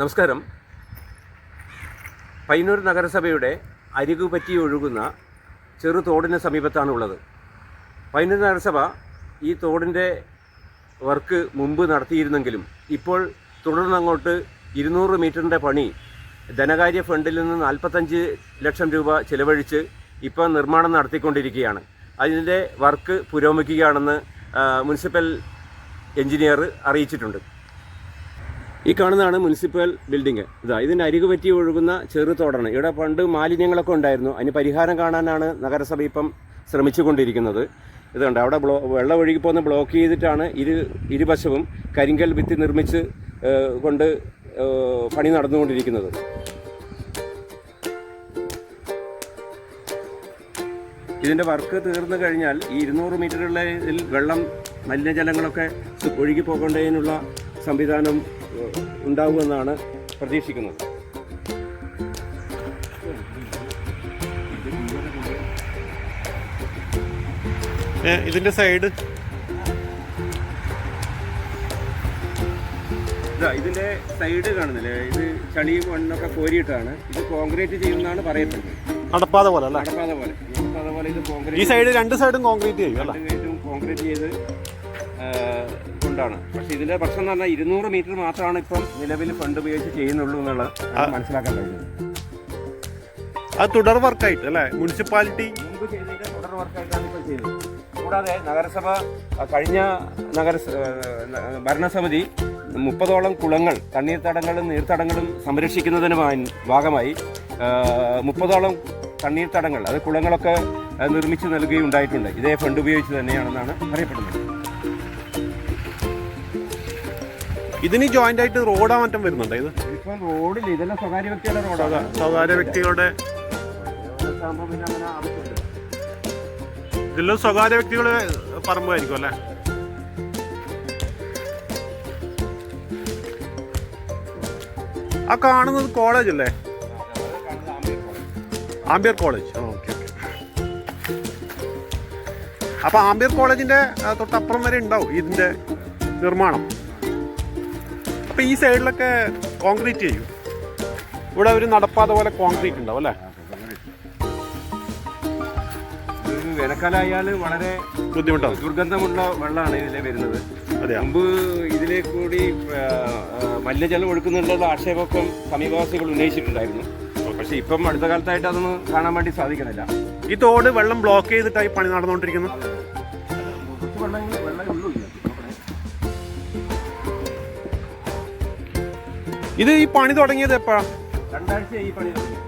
നമസ്കാരം. പയ്യന്നൂർ നഗരസഭയുടെ അരികുപറ്റി ഒഴുകുന്ന ചെറു തോടിന് സമീപത്താണുള്ളത്. പയ്യന്നൂർ നഗരസഭ ഈ തോടിന്റെ വർക്ക് മുമ്പ് നടത്തിയിരുന്നെങ്കിലും ഇപ്പോൾ തുടർന്നങ്ങോട്ട് ഇരുന്നൂറ് മീറ്ററിന്റെ പണി ധനകാര്യ ഫണ്ടിൽ നിന്ന് നാൽപ്പത്തഞ്ച് ലക്ഷം രൂപ ചിലവഴിച്ച് ഇപ്പോൾ നിർമ്മാണം നടത്തിക്കൊണ്ടിരിക്കുകയാണ്. അതിന്റെ വർക്ക് പുരോഗമിക്കുകയാണെന്ന് മുനിസിപ്പൽ എഞ്ചിനീയർ അറിയിച്ചിട്ടുണ്ട്. ഈ കാണുന്നതാണ് മുനിസിപ്പൽ ബിൽഡിംഗ് ഇതാ ഇതിന്റെ അരികു പറ്റി ഒഴുകുന്ന ചെറുതോടാണ് ഇവിടെ പണ്ട് മാലിന്യങ്ങളൊക്കെ ഉണ്ടായിരുന്നു. അതിന് പരിഹാരം കാണാനാണ് നഗരസഭ ഇപ്പം ശ്രമിച്ചുകൊണ്ടിരിക്കുന്നത്. ഇതുണ്ട് അവിടെ ബ്ലോ വെള്ളം ഒഴുകിപ്പോന്ന് ബ്ലോക്ക് ചെയ്തിട്ടാണ് ഇരു ഇരുവശവും കരിങ്കൽ ഭിത്തി നിർമ്മിച്ച് കൊണ്ട് പണി നടന്നുകൊണ്ടിരിക്കുന്നത്. ഇതിന്റെ വർക്ക് തീർന്നു കഴിഞ്ഞാൽ ഈ ഇരുന്നൂറ് മീറ്ററുള്ള വെള്ളം മലിനജലങ്ങളൊക്കെ ഒഴുകി പോകേണ്ടതിനുള്ള സംവിധാനം ഏഹ്, ഉണ്ടാവുമെന്നാണ് പ്രതീക്ഷിക്കുന്നത്. ഇതിന്റെ സൈഡ്. ഇതിന്റെ സൈഡ് കാണുന്നില്ലേ? ഇത് ചളിയും മണ്ണൊക്കെ കോരിയിട്ടാണ്. ഇത് കോൺക്രീറ്റ് ചെയ്യുന്നതാണ് പറയപ്പെടുന്നത്. നടപ്പാത പോലെ അല്ലേ? നടപ്പാത പോലെ. നടപ്പാത പോലെ ഇത് ഈ കോൺക്രീറ്റ് സൈഡ് രണ്ട് സൈഡും കോൺക്രീറ്റ് ചെയ്യും അല്ലേ? കോൺക്രീറ്റ് ചെയ്ത് ആ, പക്ഷേ ഇതിന്റെ പ്രശ്നം എന്ന് പറഞ്ഞാൽ ഇരുന്നൂറ് മീറ്റർ മാത്രമാണ് ഇപ്പം നിലവിൽ ഫണ്ട് ഉപയോഗിച്ച് ചെയ്യുന്നുള്ളൂ എന്നുള്ളത് മനസ്സിലാക്കാൻ കഴിയുന്നത്. അത് തുടർ വർക്കായിട്ട് അല്ലേ? മുനിസിപ്പാലിറ്റി? മുമ്പ് ചെയ്തിട്ട് തുടർ വർക്കായിട്ടാണ് ഇപ്പോൾ ചെയ്തത് കൂടാതെ നഗരസഭ കഴിഞ്ഞ നഗര ഭരണസമിതി മുപ്പതോളം കുളങ്ങൾ തണ്ണീർത്തടങ്ങളും നീർത്തടങ്ങളും സംരക്ഷിക്കുന്നതിന് ഭാഗമായി മുപ്പതോളം തണ്ണീർത്തടങ്ങൾ അത് കുളങ്ങളൊക്കെ നിർമ്മിച്ച് നൽകുകയുണ്ടായിട്ടുണ്ട്. ഇതേ ഫണ്ട് ഉപയോഗിച്ച് തന്നെയാണെന്നാണ് അറിയപ്പെടുന്നത്. ഇതിന് ജോയിന്റ് ആയിട്ട് റോഡാ മാറ്റം വരുന്നുണ്ടോ ഇത്? ഇപ്പം റോഡില്ല ഇതെല്ലാം സ്വകാര്യ വ്യക്തികളുടെ റോഡാണ് സ്വകാര്യ വ്യക്തികളുടെ ഇതിലും സ്വകാര്യ വ്യക്തികളുടെ പറമ്പായിരിക്കും അല്ലേ? ആ കാണുന്നത് കോളേജ് അല്ലേ? ആംബിയർ കോളേജ്. Okay okay. അപ്പൊ ആംബിയർ കോളേജിന്റെ തൊട്ടപ്പുറം വരെ ഉണ്ടാവും ഇതിന്റെ നിർമ്മാണം. അപ്പൊ ഈ സൈഡിലൊക്കെ കോൺക്രീറ്റ് ചെയ്യും. ഇവിടെ ഒരു നടപ്പാത പോലെ കോൺക്രീറ്റ് ഉണ്ടാവും അല്ലേ? ഇത് വേനൽക്കാലമായാൽ വളരെ ബുദ്ധിമുട്ടാണ് ദുർഗന്ധമുള്ള വെള്ളമാണ് ഇതിലെ വരുന്നത്. അതെ മുമ്പ് ഇതിലെ കൂടി മലിനജലം ഒഴുക്കുന്നുണ്ടുള്ള ആക്ഷേപമൊക്കെ സമീപവാസികൾ ഉന്നയിച്ചിട്ടുണ്ടായിരുന്നു. പക്ഷെ ഇപ്പം അടുത്ത കാലത്തായിട്ട് അതൊന്നും കാണാൻ വേണ്ടി സാധിക്കുന്നില്ല ഈ തോട് വെള്ളം ബ്ലോക്ക് ചെയ്തിട്ടായി പണി നടന്നുകൊണ്ടിരിക്കുന്നു ഇത് ഈ പണി തുടങ്ങിയത് എപ്പോഴാ? രണ്ടാഴ്ച ഈ പണി തുടങ്ങി.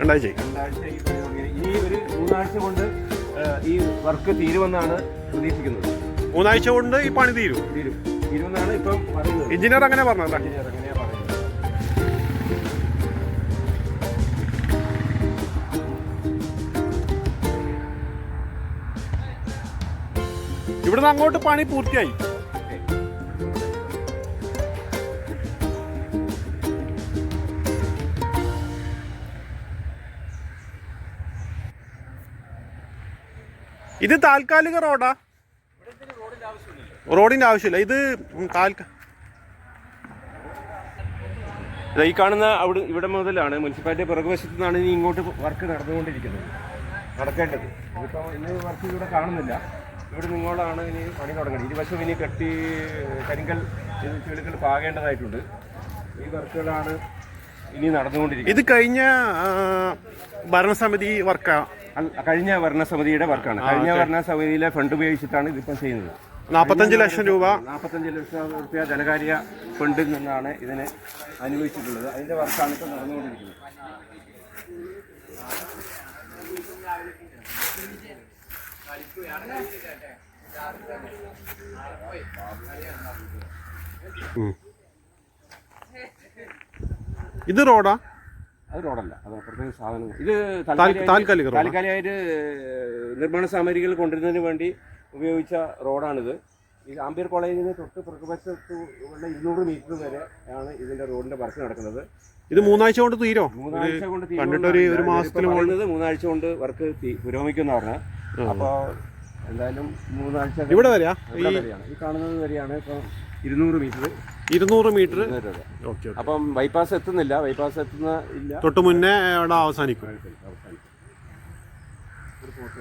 രണ്ടാഴ്ച രണ്ടാഴ്ച ഈ പണി തുടങ്ങി. ഇനി ഒരു മൂന്നാഴ്ച കൊണ്ട് ഈ വർക്ക് തീരുമെന്നാണ് പ്രതീക്ഷിക്കുന്നത്. മൂന്നാഴ്ച കൊണ്ട് ഈ പണി തീരും. തീരും. തീരുമെന്നാണ് ഇപ്പം പറയുന്നത്. എഞ്ചിനീയർ അങ്ങനെ പറഞ്ഞത് എഞ്ചിനീയർ അങ്ങനെയാ പറയുന്നത്. ഇവിടുന്ന് അങ്ങോട്ട് പണി പൂർത്തിയായി. ഇത് താൽക്കാലിക റോഡാ? റോഡിന്റെ ആവശ്യമില്ല. ഇത് ഈ കാണുന്ന അവിടെ ഇവിടെ മുതലാണ് മുനിസിപ്പാലിറ്റി പുറകുവശത്തു നിന്നാണ് ഇനി ഇങ്ങോട്ട് വർക്ക് നടന്നുകൊണ്ടിരിക്കുന്നത്. നടക്കേണ്ടത്. ഇപ്പൊ ഇന്ന് വർക്ക് ഇവിടെ കാണുന്നില്ല. ഇവിടെ നിങ്ങളാണ് ഇനി പണി തുടങ്ങുന്നത് ഇരുവശം ഇനി കെട്ടി കരിങ്കൽ ചെളികൾ പാകേണ്ടതായിട്ടുണ്ട്. ഈ വർക്കുകളാണ് ഇനി നടന്നുകൊണ്ടിരിക്കുന്നത്. ഇത് കഴിഞ്ഞ ഭരണസമിതി വർക്കാ? അല്ല, കഴിഞ്ഞ ഭരണസമിതിയുടെ വർക്കാണ്. കഴിഞ്ഞ ഭരണസമിതിയിലെ ഫണ്ട് ഉപയോഗിച്ചിട്ടാണ് ഇതിപ്പം ചെയ്യുന്നത്. നാൽപ്പത്തഞ്ച് ലക്ഷം രൂപ. നാൽപ്പത്തഞ്ച് ലക്ഷം രൂപ ധനകാര്യ ഫണ്ടിൽ നിന്നാണ് ഇതിനെ അനുവദിച്ചിട്ടുള്ളത്. അതിന്റെ വർക്കാണ് ഇപ്പോൾ നടന്നുകൊണ്ടിരിക്കുന്നത്. ഇത് റോഡാ? അത് റോഡല്ല. അത് പ്രത്യേക സാധനം ഇത് താൽക്കാലിക? താൽക്കാലികമായിട്ട് നിർമ്മാണ സാമഗ്രികൾ കൊണ്ടുവരുന്നതിന് വേണ്ടി ഉപയോഗിച്ച റോഡാണിത്. ഈ ആംബിയർ കോളേജിന് തൊട്ട് പുറകുവശത്ത് ഉള്ള ഇരുന്നൂറ് മീറ്റർ വരെ ആണ് ഇതിന്റെ റോഡിന്റെ വർക്ക് നടക്കുന്നത്. ഇത് മൂന്നാഴ്ച കൊണ്ട് തീരോ? മൂന്നാഴ്ച കൊണ്ട് പറയുന്നത്. മൂന്നാഴ്ച കൊണ്ട് വർക്ക് പുരോഗമിക്കുന്ന പറഞ്ഞാൽ അപ്പോൾ എന്തായാലും മൂന്നാഴ്ച ഇവിടെ വരെയാണ്. ഈ കാണുന്നത് വരെയാണ്. ഇപ്പൊ ഇരുന്നൂറ് മീറ്റർ. ഇരുന്നൂറ് മീറ്റർ. ഓക്കെ അപ്പം ബൈപ്പാസ് എത്തുന്നില്ല. ബൈപ്പാസ് എത്തുന്ന ഇല്ല. തൊട്ട് മുന്നേ അവിടെ അവസാനിക്കും. അവസാനം. ഒരു ഫോട്ടോ